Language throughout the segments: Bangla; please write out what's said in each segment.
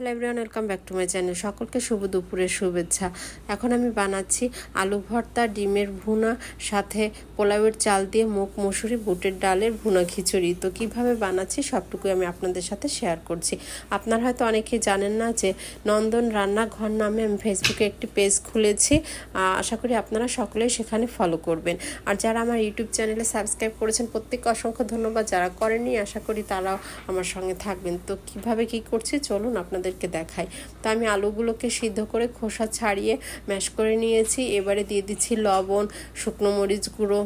Hello everyone welcome back to my channel সকলকে শুভ দুপুরের শুভেচ্ছা। এখন আমি বানাচ্ছি আলু ভর্তা, ডিমের ভুনা, সাথে পোলাওয়ের চাল দিয়ে মুগ মসুরি, বুটের ডালের ভুনা খিচুড়ি। তো কীভাবে বানাচ্ছি সবটুকু আমি আপনাদের সাথে শেয়ার করছি। আপনারা হয়তো অনেকেই জানেন না যে নন্দন রান্নাঘর নামে আমি ফেসবুকে একটি পেজ খুলেছি। আশা করি আপনারা সকলেই সেখানে ফলো করবেন। আর যারা আমার ইউটিউব চ্যানেলে সাবস্ক্রাইব করেছেন, প্রত্যেককে অসংখ্য ধন্যবাদ। যারা করেননি, আশা করি তারাও আমার সঙ্গে থাকবেন। তো কীভাবে কি করছি, চলুন আপনাদেরকে দেখাই। তো আমি আলুগুলোকে সিদ্ধ করে খোসা ছাড়িয়ে ম্যাশ করে নিয়েছি। এবারে দিয়ে দিচ্ছি লবণ, শুকনো মরিচ গুঁড়ো।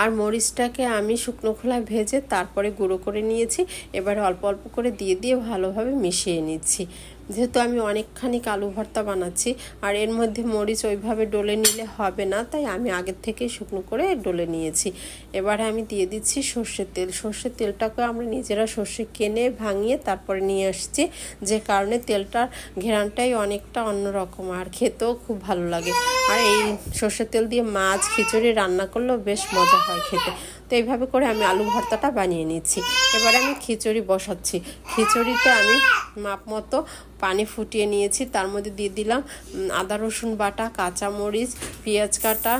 আর মরিচটাকে আমি শুকনো খোলায় ভেজে তারপরে গুঁড়ো করে নিয়েছি। এবারে অল্প অল্প করে দিয়ে দিয়ে ভালোভাবে মিশিয়ে নিচ্ছি। যেহেতু আমি অনেকখানি আলু ভর্তা বানাচ্ছি, আর এর মধ্যে মরিচ ওইভাবে ডলে নিলে হবে না, তাই আমি আগের থেকে শুকনো করে ডলে নিয়েছি। এবারে আমি দিয়ে দিচ্ছি সর্ষের তেল। সর্ষের তেলটাকে আমরা নিজেরা সর্ষে কেনে ভাঙিয়ে তারপরে নিয়ে আসছি, যে কারণে তেলটার ঘেরানটাই অনেকটা অন্যরকম আর খেতেও খুব ভালো লাগে। আর এই সর্ষের তেল দিয়ে মাছ, খিচুড়ি রান্না করলেও বেশ মজা হয় খেতে। তো এইভাবে করে আমি আলু ভর্তাটা বানিয়ে নিচ্ছি। এবারে আমি খিচুড়ি বসাচ্ছি। খিচুড়িতে আমি মাপ মতো পানি ফুটিয়ে নিয়েছি। তার মধ্যে দিয়ে দিলাম আদা রসুন বাটা, কাঁচামরিচ, পেঁয়াজ কাটা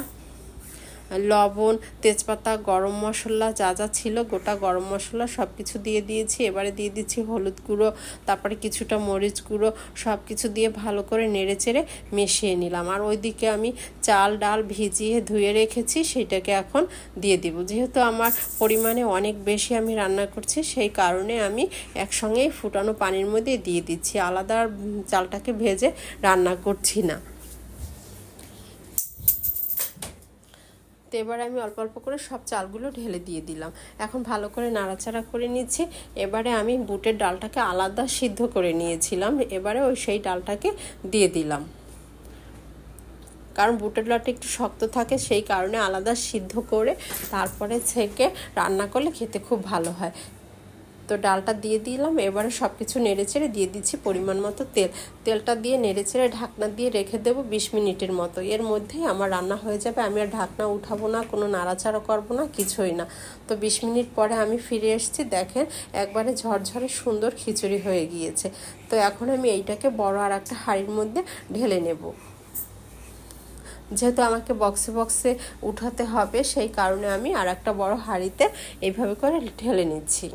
লবণ, তেজপাতা, গরম মশলা যা যা ছিল, গোটা গরম মশলা সব কিছু দিয়ে দিয়েছি। এবারে দিয়ে দিচ্ছি হলুদ গুঁড়ো, তারপরে কিছুটা মরিচ গুঁড়ো সব কিছু দিয়ে ভালো করে নেড়ে চেড়ে মিশিয়ে নিলাম। আর ওইদিকে আমি চাল, ডাল ভিজিয়ে ধুয়ে রেখেছি, সেটাকে এখন দিয়ে দিব। যেহেতু আমার পরিমাণে অনেক বেশি আমি রান্না করছি, সেই কারণে আমি একসঙ্গেই ফুটানো পানির মধ্যে দিয়ে দিচ্ছি। আলাদা চালটাকে ভেজে রান্না করছি না। তো এবার আমি অল্প অল্প করে সব চালগুলো ঢেলে দিয়ে দিলাম। এখন ভালো করে নাড়াচাড়া করে নিচ্ছি। এবারে আমি বুটের ডালটাকে আলাদা সিদ্ধ করে নিয়েছিলাম। এবারে ওই সেই ডালটাকে দিয়ে দিলাম। কারণ বুটের ডালটা একটু শক্ত থাকে, সেই কারণে আলাদা সিদ্ধ করে তারপরে ছেঁকে রান্না করলে খেতে খুব ভালো হয়। তো ডালটা দিয়ে দিলাম, এবারে সব কিছু নেড়ে নেড়েচেড়ে দিয়ে দিচ্ছি পরিমাণ মতো তেল। তেলটা দিয়ে নেড়ে নেড়েচেড়ে ঢাকনা দিয়ে রেখে দেবো বিশ মিনিটের মতো। এর মধ্যেই আমার রান্না হয়ে যাবে, আমি আর ঢাকনা উঠাবো না, কোনো নাড়াচাড়া করব না, কিছুই না। তো বিশ মিনিট পরে আমি ফিরে এসেছি, দেখেন একবারে ঝরঝরে সুন্দর খিচুড়ি হয়ে গিয়েছে। তো এখন আমি এইটাকে বড় আর একটা হাঁড়ির মধ্যে ঢেলে নেব। যেহেতু আমাকে বক্সে বক্সে উঠাতে হবে, সেই কারণে আমি আর একটা বড় হাঁড়িতে এইভাবে করে ঢেলে নিচ্ছি।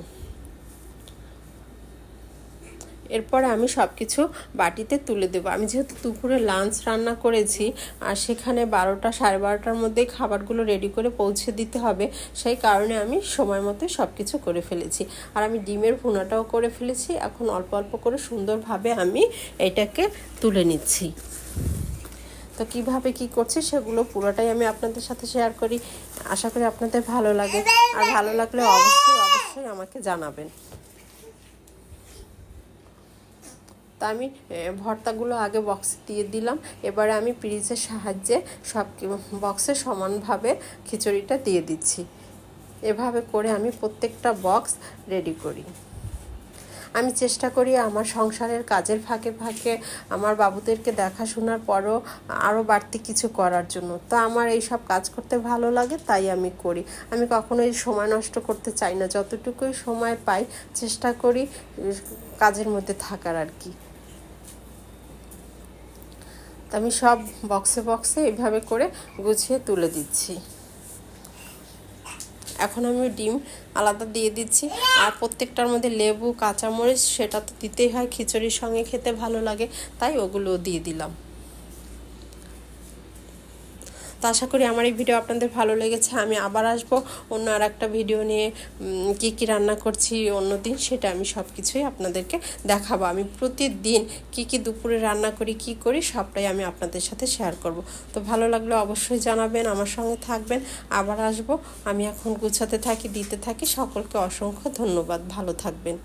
এরপরে আমি সব কিছু বাটিতে তুলে দেবো। আমি যেহেতু দুপুরে লাঞ্চ রান্না করেছি, আর সেখানে বারোটা সাড়ে বারোটার মধ্যেই খাবারগুলো রেডি করে পৌঁছে দিতে হবে, সেই কারণে আমি সময় মতো সব কিছু করে ফেলেছি। আর আমি ডিমের ভুনাটাও করে ফেলেছি, এখন অল্প অল্প করে সুন্দরভাবে আমি এটাকে তুলে নিচ্ছি। তো কীভাবে কি করছি সেগুলো পুরোটাই আমি আপনাদের সাথে শেয়ার করি। আশা করি আপনাদের ভালো লাগে, আর ভালো লাগলে অবশ্যই অবশ্যই আমাকে জানাবেন। তা আমি ভর্তাগুলো আগে বক্সে দিয়ে দিলাম। এবারে আমি পিরিচের সাহায্যে সব বক্সে সমানভাবে খিচুড়িটা দিয়ে দিচ্ছি। এভাবে করে আমি প্রত্যেকটা বক্স রেডি করি। আমি চেষ্টা করি আমার সংসারের কাজের ফাঁকে ফাঁকে, আমার বাবুদেরকে দেখাশোনার পরও আরও বাড়তি কিছু করার জন্য। তো আমার এই সব কাজ করতে ভালো লাগে, তাই আমি করি। আমি কখনোই সময় নষ্ট করতে চাই না। যতটুকুই সময় পাই, চেষ্টা করি, কাজের মধ্যে থাকার আর কি। তো আমি সব বক্সে বক্সে এভাবে করে গুছিয়ে তুলে দিচ্ছি। এখন আমি ডিম আলাদা দিয়ে দিচ্ছি। আর প্রত্যেকটার মধ্যে লেবু, কাঁচামরিচ, সেটা তো দিতেই হয়, খিচুড়ির সঙ্গে খেতে ভালো লাগে, তাই ওগুলো দিয়ে দিলাম। তো আশা করি আমার এই ভিডিও আপনাদের ভালো লেগেছে। আমি আবার আসব অন্য আর একটা ভিডিও নিয়ে কি কি রান্না করছি, অন্য দিন সেটা আমি সব কিছুই আপনাদেরকে দেখাবো। আমি প্রতিদিন কি কি দুপুরে রান্না করি, কি করি, সবটাই আমি আপনাদের সাথে শেয়ার করব। তো ভালো লাগলে অবশ্যই জানাবেন, আমার সঙ্গে থাকবেন। আবার আসব, আমি এখন গুছাতে থাকি, দিতে থাকি। সকলকে অসংখ্য ধন্যবাদ। ভালো থাকবেন।